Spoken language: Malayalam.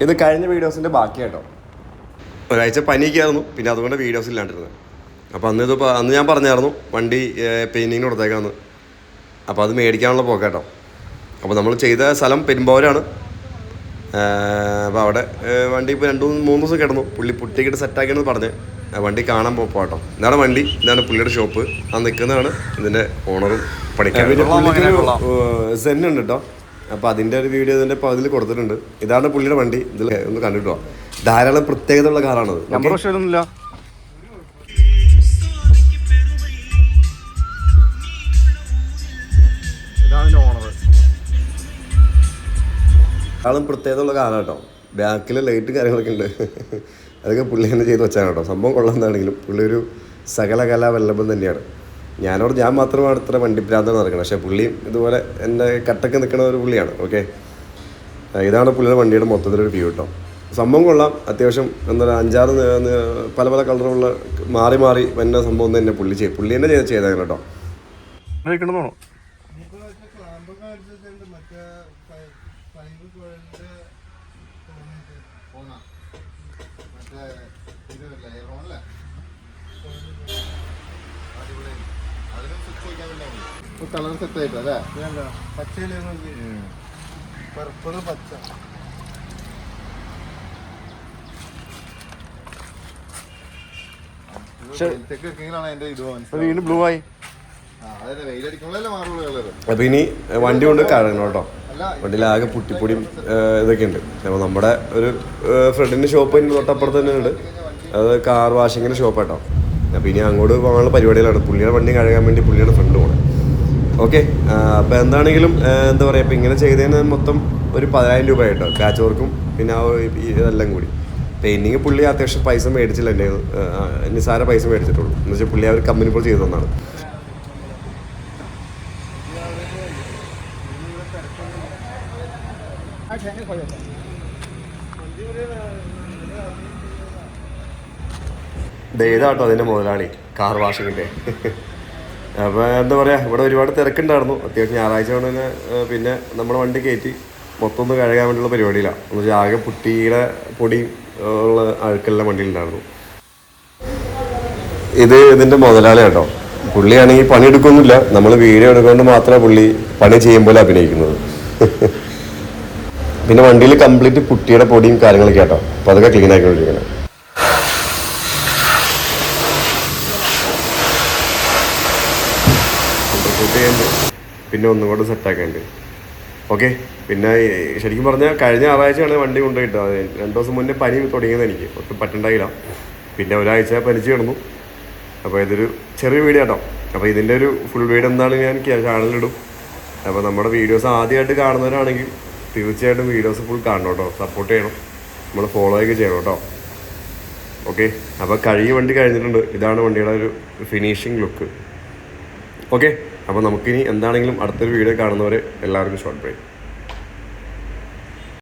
ഇത് കഴിഞ്ഞ വീഡിയോസിന്റെ ബാക്കി കേട്ടോ. ഒരാഴ്ച പനിയൊക്കെ ആയിരുന്നു പിന്നെ അതുകൊണ്ട് വീഡിയോസ് ഇല്ലാണ്ടിരുന്നത്. അപ്പോൾ അന്ന് ഇത് അന്ന് ഞാൻ പറഞ്ഞായിരുന്നു വണ്ടി പെയിന്റിങ്ങിന് കൊടുത്തേക്കാന്ന്. അപ്പോൾ അത് മേടിക്കാനുള്ള പോക്കാട്ടോ. അപ്പോൾ നമ്മൾ ചെയ്ത സ്ഥലം പെരുമ്പാവൂരാണ്. അപ്പോൾ അവിടെ വണ്ടി ഇപ്പോൾ രണ്ട് മൂന്ന് മൂന്ന് ദിവസം കിടന്നു. പുള്ളി പുട്ടിക്കിട്ട് സെറ്റാക്കിയെന്ന് പറഞ്ഞ്. വണ്ടി കാണാൻ പോ- പോട്ടോ ഇതാണ് വണ്ടി. ഇതാണ് പുള്ളിയുടെ ഷോപ്പ് ആ നിൽക്കുന്നതാണ് ഇതിന്റെ ഓണറും പഠിക്കാൻ സെൻ ഉണ്ട് കേട്ടോ അപ്പോൾ അതിന്റെ ഒരു വീഡിയോ ഇതിന്റെ പകുതിയിൽ കൊടുത്തിട്ടുണ്ട്. ഇതാണ് പുള്ളിയുടെ വണ്ടി. ഇതിൽ ഒന്ന് കണ്ടിട്ടോ? ധാരാളം പ്രത്യേകത ഉള്ള കാറാണത്. നമ്പർ പ്രത്യേകത ഉള്ള കാറാണ് കേട്ടോ. ബാക്കിൽ ലൈറ്റ് കാര്യങ്ങളൊക്കെ ഉണ്ട്. അതൊക്കെ പുള്ളി തന്നെ ചെയ്ത് വെച്ചാണ് കേട്ടോ. സംഭവം കൊള്ളാന്നാണെങ്കിലും പുള്ളി ഒരു സകല കലാവല്ലഭം തന്നെയാണ്. ഞാനോട് ഞാൻ മാത്രമാണ് ഇത്ര വണ്ടി ഭ്രാന്താണ് നടക്കുന്നത് പക്ഷേ പുള്ളി ഇതുപോലെ എന്റെ കട്ടക്ക് നിൽക്കുന്ന ഒരു പുള്ളിയാണ് ഓക്കെ ഇതാണ് പുള്ളിയുടെ വണ്ടിയുടെ മൊത്തത്തിലൊരു വ്യൂ കേട്ടോ സംഭവം കൊള്ളാം. അത്യാവശ്യം എന്താ പറയുക അഞ്ചാറ് പല പല കളറുള്ള മാറി മാറി വരുന്ന സംഭവം എന്നെ പുള്ളി ചെയ്യും പുള്ളി തന്നെ ചെയ്ത് ചെയ്താൽ കേട്ടോ കഴിക്കണമെന്ന് തോന്നുന്നു കളർ സെറ്റ് ആയിട്ട് അല്ലേ? പർപ്പിൾ പച്ച. വീണ്ടും ബ്ലൂ ആയി. കളർ ഇനി വണ്ടി കൊണ്ട് കഴങ്ങണം കേട്ടോ. അല്ല വണ്ടിയിലാകെ പുട്ടിപ്പൊടിയും ഇതൊക്കെ ഉണ്ട്. അപ്പൊ നമ്മുടെ ഒരു ഫ്രണ്ടിന്റെ ഷോപ്പ് അതിന് തൊട്ടപ്പുറത്ത് തന്നെ ഉണ്ട്. അത് കാർ വാഷിങ്ങിന്റെ ഷോപ്പ് കേട്ടോ. അപ്പൊ ഇനി അങ്ങോട്ട് പോകാനുള്ള പരിപാടികളാണ്. പുള്ളിയുടെ വണ്ടി കഴുകാൻ വേണ്ടി പുള്ളിയുടെ ഫ്രണ്ട് പോകണം ഓക്കെ അപ്പോൾ എന്താണെങ്കിലും എന്താ പറയുക ഇപ്പോൾ ഇങ്ങനെ ചെയ്തതിന് മൊത്തം ഒരു പതിനായിരം രൂപ കേട്ടോ പാച്ച് വർക്കും പിന്നെ ആ ഇതെല്ലാം കൂടി. പെയിന്റിങ് പുള്ളി അത്യാവശ്യം പൈസ മേടിച്ചില്ല എന്റെ. നിസ്സാര പൈസ മേടിച്ചിട്ടുള്ളൂ. എന്ന് വെച്ചാൽ പുള്ളി അവർ കമ്പനി പോലെ ചെയ്തു തന്നാണ് ദേ ഇതാട്ടോ അതിന്റെ മുതലാളി കാർ വാഷിങ്ങിന്റെ അപ്പോൾ എന്താ പറയുക ഇവിടെ ഒരുപാട് തിരക്കുണ്ടായിരുന്നു. അത്യാവശ്യം ഞായറാഴ്ച കൊണ്ട് തന്നെ പിന്നെ നമ്മൾ വണ്ടി കയറ്റി മൊത്തം ഒന്ന് കഴുകാൻ വേണ്ടിയുള്ള പരിപാടിയിലാണ് എന്ന് വെച്ചാൽ ആകെ പുട്ടിയുടെ പൊടി ഉള്ള അഴുക്കെല്ലാം വണ്ടിയിലുണ്ടായിരുന്നു. ഇത് ഇതിന്റെ മുതലാളി കേട്ടോ പുള്ളിയാണെങ്കിൽ പണിയെടുക്കൊന്നുമില്ല. നമ്മൾ വീഡിയോ എടുക്കൊണ്ട് മാത്രമേ പുള്ളി പണി ചെയ്യുമ്പോൾ അഭിനയിക്കുന്നത്. പിന്നെ വണ്ടിയിൽ കംപ്ലീറ്റ് കുട്ടിയുടെ പൊടിയും കാര്യങ്ങളൊക്കെ കേട്ടോ അപ്പോൾ അതൊക്കെ ക്ലീൻ ആക്കിക്കൊണ്ടിരിക്കുന്നത് ഷൂട്ട് പിന്നെ ഒന്നും കൂടെ സെറ്റാക്കാണ്ട് ഓക്കെ പിന്നെ ശരിക്കും പറഞ്ഞാൽ കഴിഞ്ഞ ഞായറാഴ്ചയാണ് വണ്ടി കൊണ്ടുപോയിട്ട്? അതെ രണ്ട് ദിവസം മുന്നേ പനി തുടങ്ങിയത് എനിക്ക്. ഒട്ടും പറ്റണ്ടായില്ല. പിന്നെ ഒരാഴ്ച പനിച്ച് കിടന്നു. അപ്പോൾ ഇതൊരു ചെറിയ വീഡിയോ കേട്ടോ അപ്പോൾ ഇതിന്റെ ഒരു ഫുൾ വീഡിയോ എന്താണ് ഞാൻ ചാനലിലിടും അപ്പോൾ നമ്മുടെ വീഡിയോസ് ആദ്യമായിട്ട് കാണുന്നവരാണെങ്കിൽ തീർച്ചയായിട്ടും വീഡിയോസ് ഫുൾ കാണണം കേട്ടോ. സപ്പോർട്ട് ചെയ്യണം. നമ്മൾ ഫോളോ ഒക്കെ ചെയ്യണം കേട്ടോ. ഓക്കെ അപ്പോൾ കഴുകി വണ്ടി കഴിഞ്ഞിട്ടുണ്ട്. ഇതാണ് വണ്ടിയുടെ ഒരു ഫിനിഷിങ് ലുക്ക് ഓക്കെ അപ്പോൾ നമുക്കിനി എന്താണെങ്കിലും അടുത്തൊരു വീഡിയോ കാണുന്നവരെ എല്ലാവർക്കും ഷോർട്ട് ബ്രേക്ക്